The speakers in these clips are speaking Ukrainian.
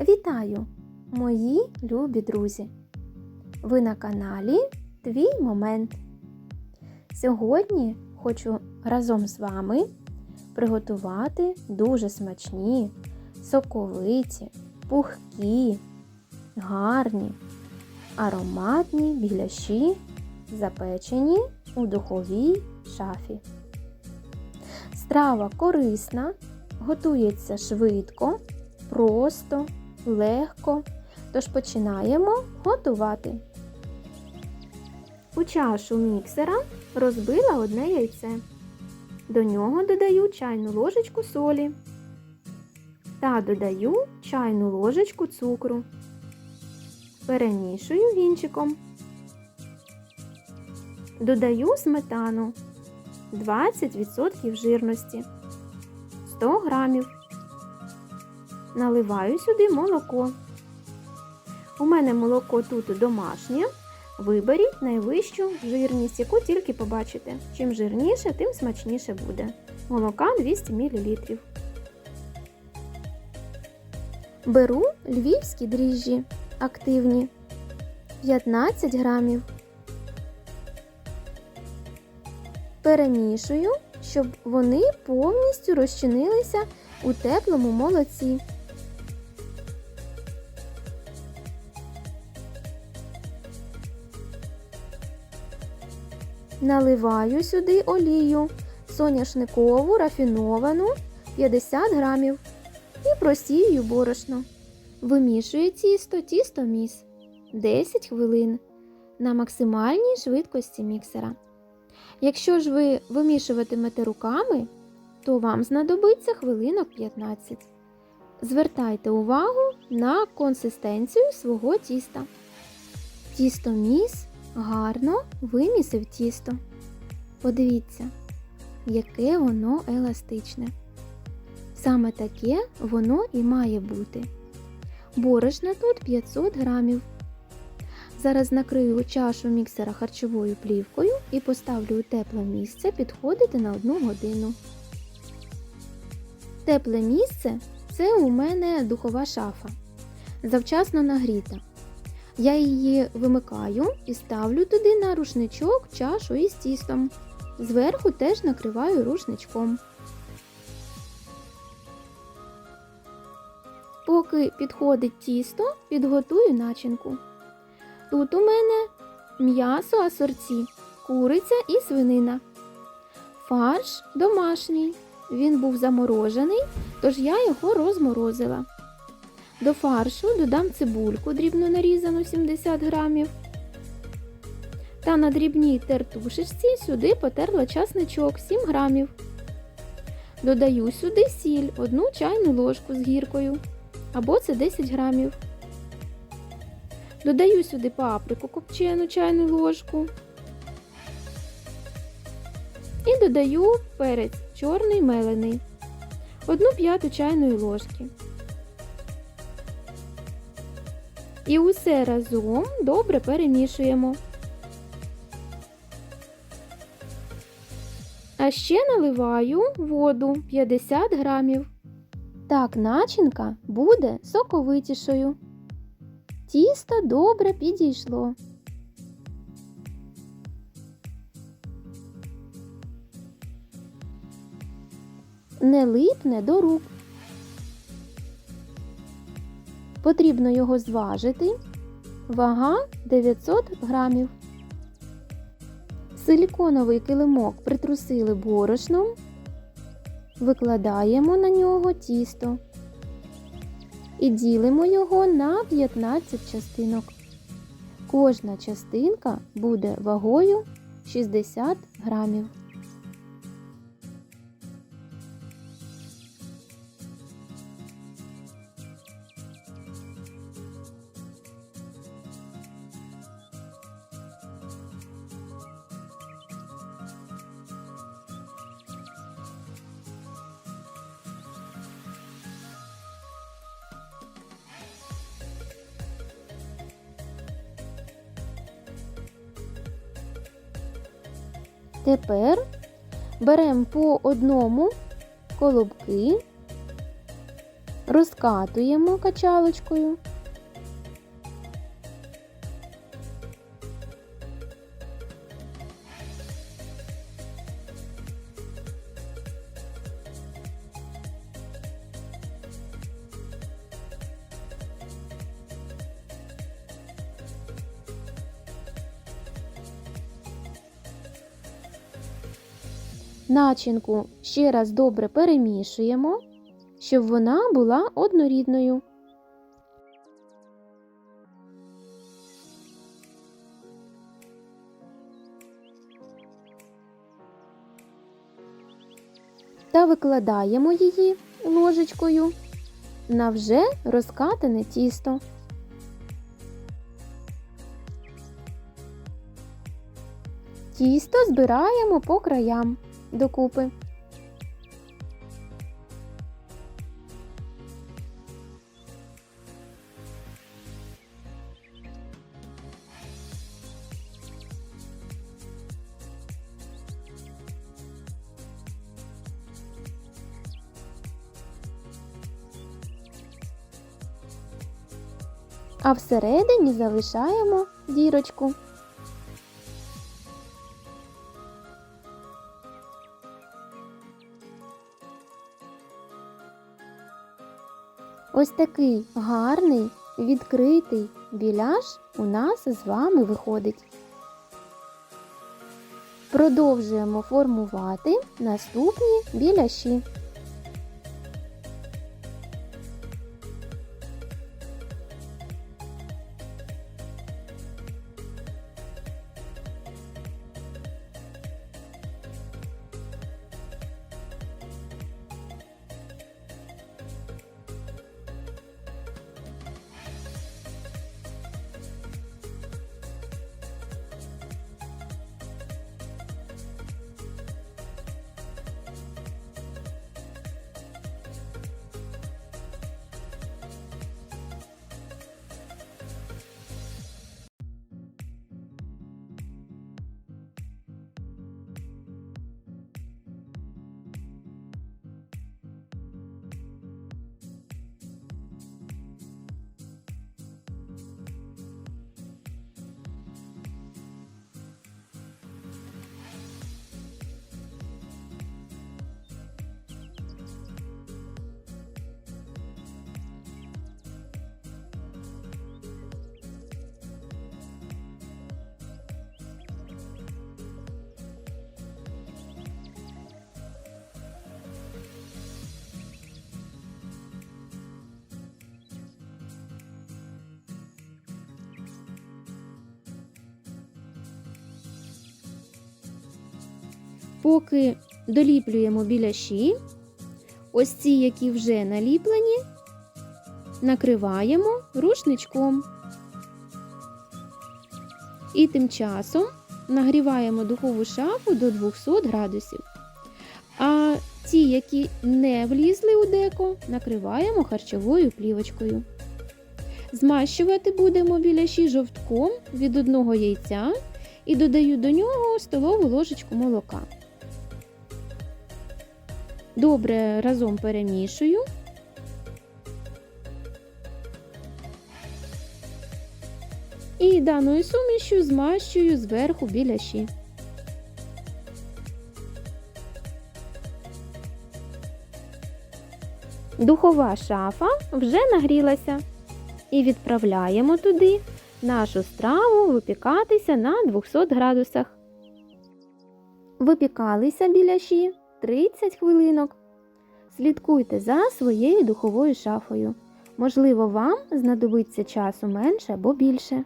Вітаю, мої любі друзі! Ви на каналі Твій Момент. Сьогодні хочу разом з вами приготувати дуже смачні, соковиті, пухкі, гарні, ароматні біляші, запечені у духовій шафі. Страва корисна, готується швидко, просто, легко. Тож починаємо готувати. У чашу міксера розбила одне яйце. До нього додаю чайну ложечку солі та додаю чайну ложечку цукру. Перемішую вінчиком. Додаю сметану 20% жирності 100 грамів. Наливаю сюди молоко. У мене молоко тут домашнє. Виберіть найвищу жирність, яку тільки побачите. Чим жирніше, тим смачніше буде. Молока 200 мл. Беру львівські дріжджі активні 15 грамів. Перемішую, щоб вони повністю розчинилися у теплому молоці. Наливаю сюди олію соняшникову рафіновану 50 грамів і просію борошно. Вимішую тісто тісто міс 10 хвилин на максимальній швидкості міксера. Якщо ж ви вимішуватимете руками, то вам знадобиться хвилинок 15. Звертайте увагу на консистенцію свого тіста. Тісто міс гарно вимісив тісто. Подивіться, яке воно еластичне. Саме таке воно і має бути. Борошна тут 500 грамів. Зараз накрию чашу міксера харчовою плівкою і поставлю у тепле місце підходити на 1 годину. Тепле місце це у мене духова шафа. Завчасно нагріта. Я її вимикаю і ставлю туди на рушничок чашу із тістом. Зверху теж накриваю рушничком. Поки підходить тісто, підготую начинку. Тут у мене м'ясо асорці, куриця і свинина. Фарш домашній. Він був заморожений, тож я його розморозила. До фаршу додам цибульку дрібно нарізану 70 грамів. Та на дрібній тертушечці сюди потерла часничок 7 грамів. Додаю сюди сіль 1 чайну ложку з гіркою. Або це 10 грамів. Додаю сюди паприку копчену чайну ложку. І додаю перець чорний мелений. 1 п'яту чайної ложки. І усе разом добре перемішуємо. А ще наливаю воду 50 грамів. Так начинка буде соковитішою. Тісто добре підійшло. Не липне до рук. Потрібно його зважити. Вага 900 грамів. Силіконовий килимок притрусили борошном. Викладаємо на нього тісто і ділимо його на 15 частинок. Кожна частинка буде вагою 60 грамів. Тепер беремо по одному колобки розкатуємо качалочкою. Начинку ще раз добре перемішуємо, щоб вона була однорідною. Та викладаємо її ложечкою на вже розкатане тісто. Тісто збираємо по краям докупи. А всередині залишаємо дірочку. Ось такий гарний відкритий біляш у нас з вами виходить. Продовжуємо формувати наступні біляші. Поки доліплюємо біляші, ось ці, які вже наліплені, накриваємо рушничком. І тим часом нагріваємо духову шафу до 200 градусів. А ті, які не влізли у деко, накриваємо харчовою плівочкою. Змащувати будемо біляші жовтком від одного яйця і додаю до нього столову ложечку молока. Добре разом перемішую. І даною сумішю змащую зверху біляші. Духова шафа вже нагрілася. І відправляємо туди нашу страву випікатися на 200 градусах. Випікалися біляші 30 хвилинок. Слідкуйте за своєю духовою шафою. Можливо, вам знадобиться часу менше або більше.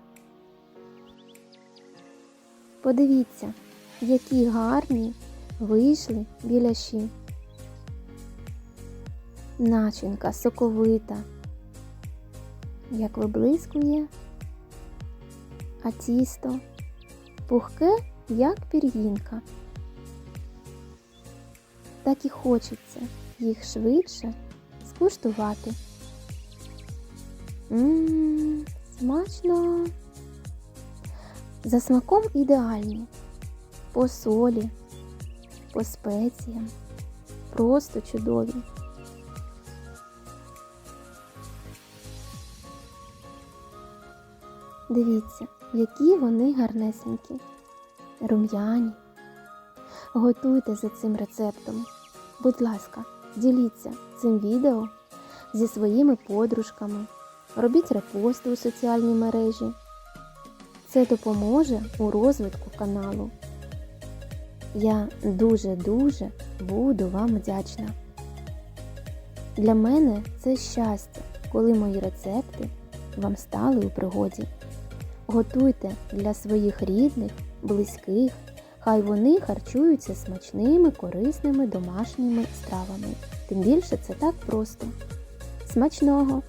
Подивіться, які гарні вийшли біляші. Начинка соковита, як виблискує, а тісто пухке, як пір'їнка так і хочеться їх швидше скуштувати. Ммм, смачно! За смаком ідеальні. По солі, по спеціям. Просто чудові. Дивіться, які вони гарнесенькі, рум'яні. Готуйте за цим рецептом. Будь ласка, діліться цим відео зі своїми подружками, робіть репости у соціальній мережі. Це допоможе у розвитку каналу. Я дуже-дуже буду вам вдячна. Для мене це щастя, коли мої рецепти вам стали у пригоді. Готуйте для своїх рідних, близьких, хай вони харчуються смачними, корисними домашніми стравами. Тим більше це так просто. Смачного!